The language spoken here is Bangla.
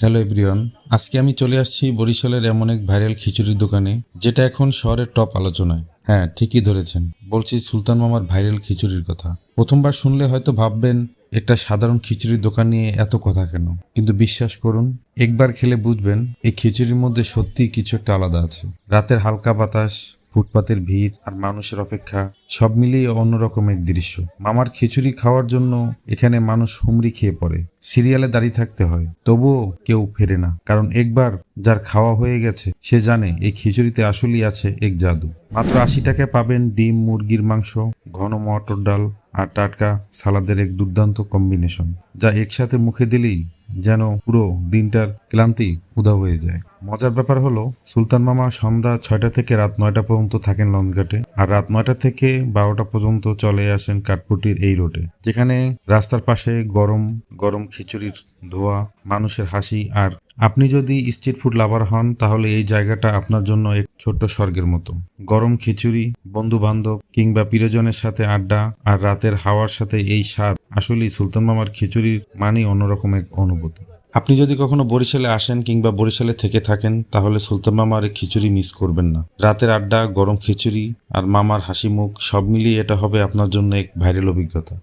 হ্যালো এভরিওয়ান, আজকে আমি চলে আসছি বরিশালের এমন এক ভাইরাল খিচুড়ির দোকানে, যেটা এখন শহরের টপ আলোচনায়। হ্যাঁ ঠিকই ধরেছেন, বলছি সুলতান মামার ভাইরাল খিচুড়ির কথা। প্রথমবার শুনলে হয়তো ভাববেন, একটা সাধারণ খিচুড়ির দোকান নিয়ে এত কথা কেন? কিন্তু বিশ্বাস করুন, একবার খেলে বুঝবেন, এই খিচুড়ির মধ্যে সত্যিই কিছু একটা আলাদা আছে। রাতের হালকা বাতাস, ফুটপাতের ভিড়, আর মানুষের অপেক্ষা। সব মিলিয়ে অন্যরকম এক দৃশ্য। মামার খিচুড়ি খাওয়ার জন্য এখানে মানুষ হুমড়ি খেয়ে পড়ে। সিরিয়ালে দাঁড়িয়ে থাকতে হয়। তবুও কেউ ফেরে না। কারণ একবার যার খাওয়া হয়ে গেছে, সে জানে এই খিচুড়িতে আসলেই আছে এক জাদু। মাত্র আশি টাকায় পাবেন ডিম, মুরগির মাংস, ঘন মটর ডাল আর টাটকা সালাদের এক দুর্দান্ত কম্বিনেশন যা একসাথে মুখে দিলেই যেন পুরো দিনটার ক্লান্তি উদা হয়ে যায়। মজার ব্যাপার হলো, সুলতান মামা সন্ধ্যা ছয়টা থেকে রাত নয়টা পর্যন্ত থাকেন লঞ্চঘাটে আর রাত নয়টা থেকে বারোটা পর্যন্ত চলে আসেন কাঠপুটির এই রোডে, যেখানে রাস্তার পাশে গরম গরম খিচুড়ির ধোয়া, মানুষের হাসি আর আপনি যদি স্ট্রিট ফুড লাভার হন, তাহলে এই জায়গাটা আপনার জন্য এক ছোট্ট স্বর্গের মতো। গরম খিচুড়ি বন্ধু বান্ধব কিংবা প্রিয়জনের সাথে আড্ডা আর রাতের হাওয়ার সাথে এই স্বাদ আসলেই সুলতান মামার খিচুড়ির মানেই অন্যরকম এক অনুভূতি। আপনি যদি কখনো বরিশালে আসেন কিংবা বরিশালে থেকে থাকেন, তাহলে সুলতান মামার এই খিচুড়ি মিস করবেন না। রাতের আড্ডা, গরম খিচুড়ি আর মামার হাসি মুখ সব মিলিয়ে এটা হবে আপনার জন্য এক ভাইরাল অভিজ্ঞতা।